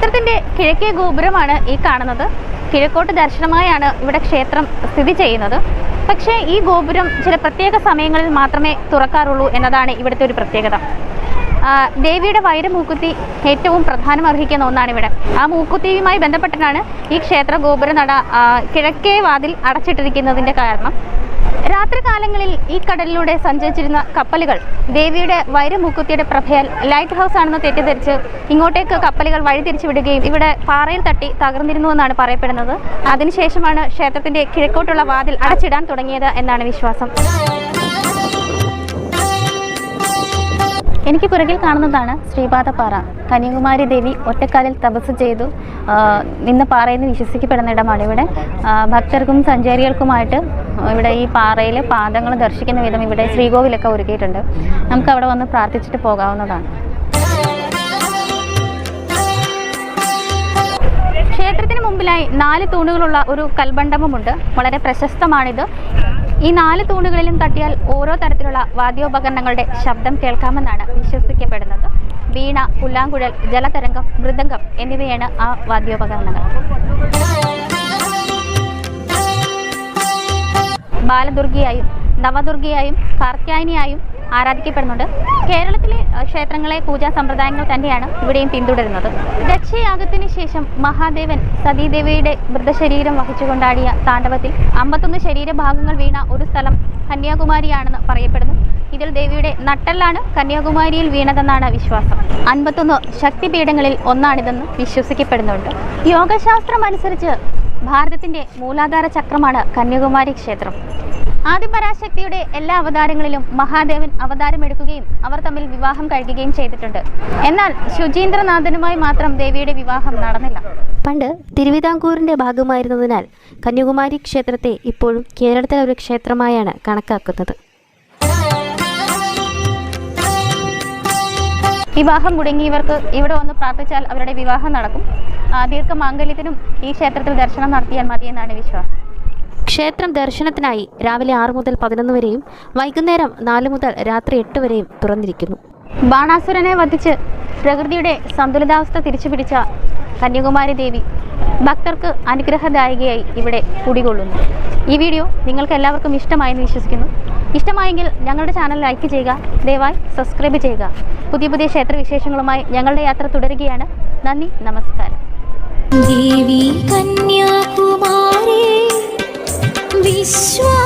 ക്ഷേത്രത്തിന്റെ കിഴക്കേ ഗോപുരമാണ് ഈ കാണുന്നത്. കിഴക്കോട്ട് ദർശനമായാണ് ഇവിടെ ക്ഷേത്രം സ്ഥിതി ചെയ്യുന്നത്. പക്ഷേ ഈ ഗോപുരം ചില പ്രത്യേക സമയങ്ങളിൽ മാത്രമേ തുറക്കാറുള്ളൂ എന്നതാണ് ഇവിടുത്തെ ഒരു പ്രത്യേകത. ദേവിയുടെ വൈരമൂക്കുത്തി ഏറ്റവും പ്രധാനം അർഹിക്കുന്ന ഒന്നാണ് ഇവിടെ ആ മൂക്കുത്തിയുമായി ബന്ധപ്പെട്ടിട്ടാണ് ഈ ക്ഷേത്ര ഗോപുര നട കിഴക്കേ വാതിൽ അടച്ചിട്ടിരിക്കുന്നതിന്റെ കാരണം. രാത്രികാലങ്ങളിൽ ഈ കടലിലൂടെ സഞ്ചരിച്ചിരുന്ന കപ്പലുകൾ ദേവിയുടെ വൈരമൂക്കുത്തിയുടെ പ്രഭയാൽ ലൈറ്റ് ഹൗസ് ആണെന്ന് തെറ്റിദ്ധരിച്ച് ഇങ്ങോട്ടേക്ക് കപ്പലുകൾ വഴിതിരിച്ചു വിടുകയും ഇവിടെ പാറയിൽ തട്ടി തകർന്നിരുന്നു എന്നാണ് പറയപ്പെടുന്നത്. അതിനുശേഷമാണ് ക്ഷേത്രത്തിന്റെ കിഴക്കോട്ടുള്ള വാതിൽ അടച്ചിടാൻ തുടങ്ങിയത് എന്നാണ് വിശ്വാസം. എനിക്ക് പുറകിൽ കാണുന്നതാണ് ശ്രീപാദപ്പാറ കന്യാകുമാരി ദേവി ഒറ്റക്കാലിൽ തപസ് ചെയ്തു. നിന്ന് പാറയെന്ന് വിശ്വസിക്കപ്പെടുന്ന ഇടമാണ് ഇവിടെ. ഭക്തർക്കും സഞ്ചാരികൾക്കുമായിട്ട് ഇവിടെ ഈ പാറയിൽ പാദങ്ങൾ ദർശിക്കുന്ന വിധം ഇവിടെ ശ്രീകോവിലൊക്കെ ഒരുക്കിയിട്ടുണ്ട്. നമുക്ക് അവിടെ വന്ന് പ്രാർത്ഥിച്ചിട്ട് പോകാവുന്നതാണ്. ക്ഷേത്രത്തിന് മുമ്പിലായി നാല് തൂണുകളുള്ള ഒരു കൽബണ്ഡപമുണ്ട് വളരെ പ്രശസ്തമാണിത്. ഈ നാല് തൂണുകളിലും തട്ടിയാൽ ഓരോ തരത്തിലുള്ള വാദ്യോപകരണങ്ങളുടെ ശബ്ദം കേൾക്കാമെന്നാണ് വിശ്വസിക്കപ്പെടുന്നത്. വീണ പുല്ലാങ്കുഴൽ ജലതരംഗം മൃദംഗം എന്നിവയാണ് ആ വാദ്യോപകരണങ്ങൾ. ബാലദുർഗിയായും നവദുർഗിയായും കാർത്യായനിയായും ആരാധിക്കപ്പെടുന്നുണ്ട്. കേരളത്തിലെ ക്ഷേത്രങ്ങളെ പൂജാ സമ്പ്രദായങ്ങൾ തന്നെയാണ് ഇവിടെയും പിന്തുടരുന്നത്. ദക്ഷയാഗത്തിന് ശേഷം മഹാദേവൻ സതീദേവിയുടെ മൃതശരീരം വഹിച്ചുകൊണ്ടാടിയ താണ്ഡവത്തിൽ അമ്പത്തൊന്ന് ശരീരഭാഗങ്ങൾ വീണ ഒരു സ്ഥലം കന്യാകുമാരിയാണെന്ന് പറയപ്പെടുന്നു. ഇതിൽ ദേവിയുടെ നട്ടെല്ലാണ് കന്യാകുമാരിയിൽ വീണതെന്നാണ് വിശ്വാസം. അൻപത്തൊന്ന് ശക്തിപീഠങ്ങളിൽ ഒന്നാണിതെന്ന് വിശ്വസിക്കപ്പെടുന്നുണ്ട്. യോഗശാസ്ത്രം അനുസരിച്ച് ഭാരതത്തിന്റെ മൂലാധാര ചക്രമാണ് കന്യാകുമാരി ക്ഷേത്രം. ആദിപരാശക്തിയുടെ എല്ലാ അവതാരങ്ങളിലും മഹാദേവൻ അവതാരമെടുക്കുകയും അവർ തമ്മിൽ വിവാഹം കഴിക്കുകയും ചെയ്തിട്ടുണ്ട്. എന്നാൽ ശുചീന്ദ്രനാഥനുമായി മാത്രം ദേവിയുടെ വിവാഹം നടന്നില്ല. പണ്ട് തിരുവിതാംകൂറിന്റെ ഭാഗമായിരുന്നതിനാൽ കന്യാകുമാരി ക്ഷേത്രത്തെ ഇപ്പോഴും കേരളത്തിലെ ഒരു ക്ഷേത്രമായാണ് കണക്കാക്കുന്നത്. വിവാഹം മുടങ്ങിയവർക്ക് ഇവിടെ വന്ന് പ്രാർത്ഥിച്ചാൽ അവരുടെ വിവാഹം നടക്കും. ആ, ദീർഘമാംഗല്യത്തിനും ഈ ക്ഷേത്രത്തിൽ ദർശനം നടത്തിയാൽ മതിയെന്നാണ് വിശ്വാസം. ക്ഷേത്രം ദർശനത്തിനായി രാവിലെ ആറ് മുതൽ പതിനൊന്ന് വരെയും വൈകുന്നേരം നാല് മുതൽ രാത്രി എട്ട് വരെയും തുറന്നിരിക്കുന്നു. ബാണാസുരനെ വധിച്ച് പ്രകൃതിയുടെ സന്തുലിതാവസ്ഥ തിരിച്ചുപിടിച്ച കന്യാകുമാരി ദേവി ഭക്തർക്ക് അനുഗ്രഹദായികയായി ഇവിടെ കുടികൊള്ളുന്നു. ഈ വീഡിയോ നിങ്ങൾക്ക് എല്ലാവർക്കും ഇഷ്ടമായെന്ന് വിശ്വസിക്കുന്നു. ഇഷ്ടമായെങ്കിൽ ഞങ്ങളുടെ ചാനൽ ലൈക്ക് ചെയ്യുക ദയവായി സബ്സ്ക്രൈബ് ചെയ്യുക. പുതിയ പുതിയ ക്ഷേത്ര വിശേഷങ്ങളുമായി ഞങ്ങളുടെ യാത്ര തുടരുകയാണ്. നന്ദി നമസ്കാരം. देवी 你说。